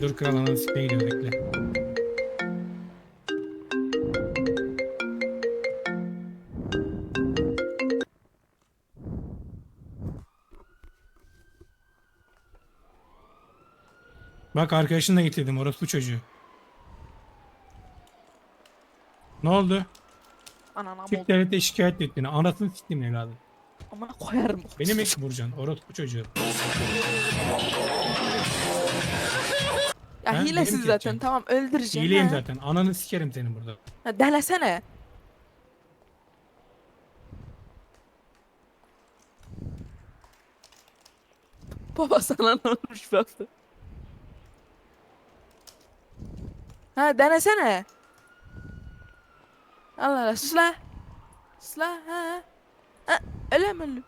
Dur kral sikmeye gidiyor bekle. Bak arkadaşını da getirdim orospu çocuğu. Ne oldu? Ananam oldu. devlete şikayet ettiğini. Anasını siktim evladım. Amına koyarım. Beni mi vuracaksın orospu çocuğu? Ya hilesin benim zaten yapacağım. tamam öldüreceğim. Hileyim ha. zaten. Ananı sikerim senin burada. Ha, denesene. Baba sana ne olmuş baktı. Ha denesene. Allah Allah sus la. Sus la ha. Ha öyle mi öyle?